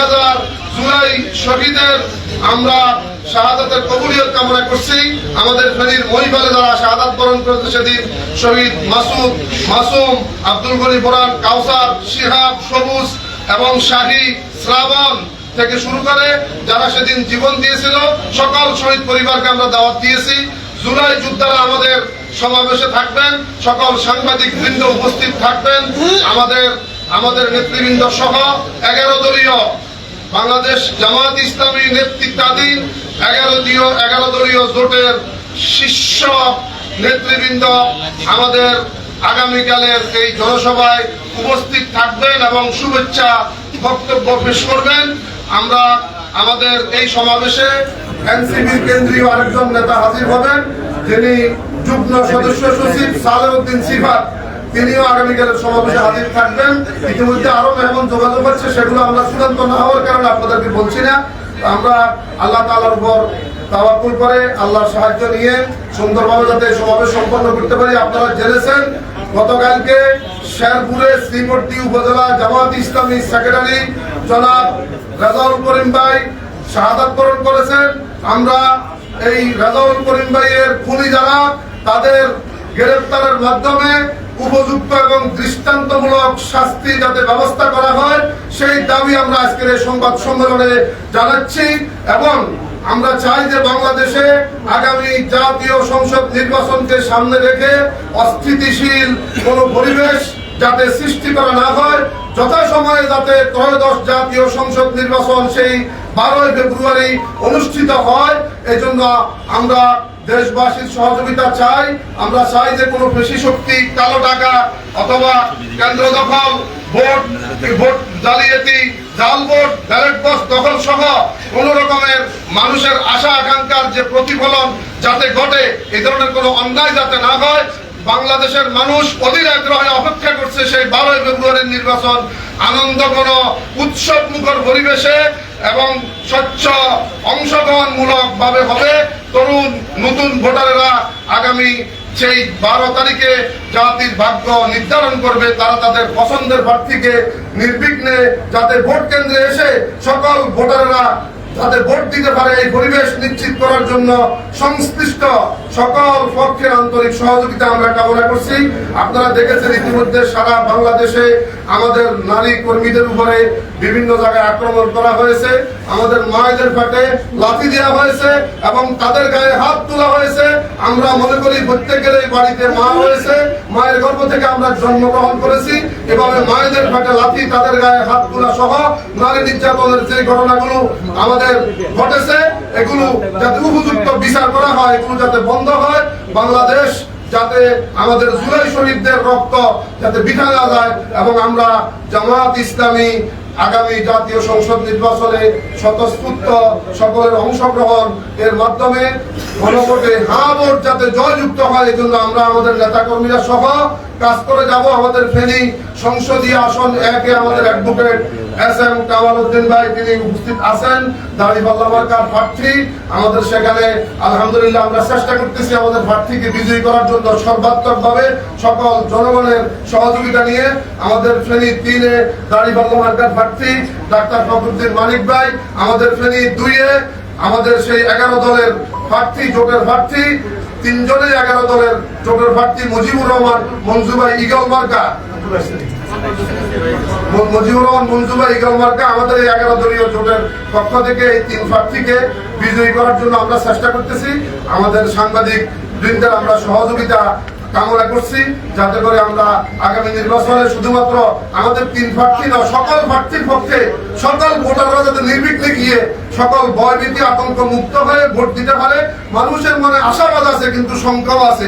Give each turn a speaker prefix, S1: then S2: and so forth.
S1: হাজার জুলাই শহীদের আমরা শাহাদাতের কবুলিয়ত কামনা করছি। আমাদের ফেনীর মহিবালে যারা শাহাদাত বরণ করেছে সেদিন শহীদ মাসুদ, মাসুম, আব্দুল গনি বোরান, কাউসার, শিহাব, সবুজ এবং শাহী শ্রাবণ থেকে শুরু করে যারা সেদিন জীবন দিয়েছিল, সকল শহীদ পরিবারকে আমরা দাওয়াত দিয়েছি। জুলাই যোদ্ধারা আমাদের সমাবেশে থাকবেন, সকল সাংবাদিক বৃন্দ উপস্থিত থাকবেন। আমাদের আমাদের নেতৃবৃন্দ সহ এগারো দলীয় বাংলাদেশ জামাত ইসলামী নেতৃত্বাধীন এগারো দলীয় এগারো দলীয় জোটের শীর্ষ নেতৃবৃন্দ আমাদের আগামীকালের এই জনসভায় উপস্থিত থাকবেন এবং শুভেচ্ছা বক্তব্য পেশ করবেন। আমরা আমাদের এই সমাবেশে এনসিপির কেন্দ্রীয় আরেকজন নেতা হাজির হবেন, যিনি যুগ্ম সদস্য সচিব সালেউদ্দিন সিফাত। তিনিও আগামীকালের সমাবেশে হাজির থাকবেন। ইতিমধ্যে আরও মেহমান যোগাযোগ হচ্ছে, সেগুলো আমরা চূড়ান্ত না হওয়ার কারণে আপনাদেরকে বলছি না। আমরা আল্লাহ তাআলার উপর তাওয়াক্কুল করে আল্লাহর সাহায্য নিয়ে সুন্দরভাবে যাতে সমাবেশ সম্পন্ন করতে পারি। আপনারা জেনেছেন, গতকালকে শেরপুরে শ্রীমূর্তি উপজেলা জামাত ইসলামী সেক্রেটারি জনাব রেজাউল করিম ভাই শাহাদাত বরণ করেছেন। আমরা এই রেজাউল করিম ভাইয়ের খুনি যারা, তাদের গ্রেফতারের মাধ্যমে উপযুক্ত এবং দৃষ্টান্তমূলক শাস্তি যাতে ব্যবস্থা করা হয়, সেই দাবি আমরা আজকের এই সংবাদ সম্মেলনে জানাচ্ছি এবং আমরা চাই যে বাংলাদেশে আগামী জাতীয় সংসদ নির্বাচনকে সামনে রেখে অস্থিতিশীল কোনো পরিবেশ যাতে সৃষ্টি করা না হয়, যথাসময়ে যাতে ত্রয়োদশ জাতীয় সংসদ নির্বাচন সেই বারোই ফেব্রুয়ারি অনুষ্ঠিত হয়। এজন্য আমরা দেশবাসীর সহযোগিতা চাই। আমরা চাই যে কোনো পেশি শক্তি, কালো টাকা অথবা কেন্দ্র দখল, ভোট ভোট জালিয়াতি, জাল ভোট, ব্যালট বক্স দখল সহ কোন রকমের মানুষের আশা আকাঙ্ক্ষার যে প্রতিফলন যাতে ঘটে এ ধরনের কোনো অন্যায় যাতে না হয়, বাংলাদেশের মানুষ অধীর আগ্রহে অপেক্ষা করছে সেই বারোই ফেব্রুয়ারির নির্বাচন আনন্দ কোন উৎসব মুখর পরিবেশে। এবং স্বচ্ছ অংশগ্রহণমূলক ভাবে হবে। তরুণ, নতুন ভোটারেরা আগামী সেই বারো তারিখে জাতির ভাগ্য নির্ধারণ করবে। তারা তাদের পছন্দের প্রার্থীকে নির্বিঘ্নে যাতে ভোট কেন্দ্রে এসে সকল ভোটারেরা যাতে ভোট দিতে পারে এই পরিবেশ নিশ্চিত করার জন্য সংশ্লিষ্ট সকল পক্ষের আন্তরিক সহযোগিতা আমরা কামনা করছি। আপনারা দেখেছেন ইতিমধ্যে সারা বাংলাদেশে আমাদের নারী কর্মীদের উপরে বিভিন্ন জায়গায় আক্রমণ করা হয়েছে। আমাদের মায়েদের পেটে লাথি দেওয়া হয়েছে এবং তাদের গায়ে হাত তোলা হয়েছে। আমরা মনে করি প্রত্যেকের এই বাড়িতে মা রয়েছে। মায়ের গর্ভ থেকে আমরা জন্মগ্রহণ করেছি। এভাবে মায়েদের পেটে লাথি তাদের গায়ে হাত তোলা সহ নারী নির্যাতনের যে ঘটনাগুলো আমাদের ঘটেছে এগুলো যাতে উপযুক্ত বিচার করা হয়, এগুলো যাতে বন্ধ হয়, বাংলাদেশ যাতে আমাদের জুলাই শহীদদের রক্ত যাতে বিঠা না যায় এবং আমরা জামাত ইসলামী আগামী জাতীয় সংসদ নির্বাচনে স্বতঃস্ফূর্ত সকলের অংশগ্রহণ এর মাধ্যমে গণভোটে হা ভোট যাতে জয়যুক্ত হয় এই জন্য আমরা আমাদের নেতাকর্মীরা সহ কাজ করে যাব আমাদের ফেনী সংসদীয় আসন একে আমাদের advocate S M Kamal Uddin ভাই, তিনি উপস্থিত আছেন দাঁড়িপাল্লা মার্কার প্রার্থী? আমাদের সেখানে আলহামদুলিল্লাহ আমরা চেষ্টা করতেছি আমাদের প্রার্থীকে বিজয়ী করার জন্য সর্বাত্মক ভাবে সকল জনগণের সহযোগিতা নিয়ে। আমাদের ফেনী তিনে দাঁড়িপাল্লা মার্কার প্রার্থী? ডাক্তার ফখরুদ্দিন মানিক ভাই, আমাদের ফেনী দুইয়ে, আমাদের সেই এগারো দলের প্রার্থী, জোটের প্রার্থী তিনজনের এগারো দলের জোটের প্রার্থী, মুজিবুর রহমান মঞ্জুভাই ইগল মার্কা। মুজিবুর রহমান মঞ্জুবা ইগল মার্কা আমাদের এই এগারো দলীয় জোটের পক্ষ থেকে এই তিন প্রার্থীকে বিজয়ী করার জন্য আমরা চেষ্টা করতেছি। আমাদের সাংবাদিক বৃন্দের আমরা সহযোগিতা কামনা করছি, যাতে করে আমরা আগামী নির্বাচনে শুধুমাত্র আমাদের তিন প্রার্থী না সকল প্রার্থীর পক্ষে সকল ভোটাররা যাতে নির্বিঘ্নে গিয়ে সকল ভয়ভীতি, আতঙ্ক মুক্ত হয়ে ভোট দিতে পারে। মানুষের মনে আশাবাদ আছে, কিন্তু সংখ্যাও আছে।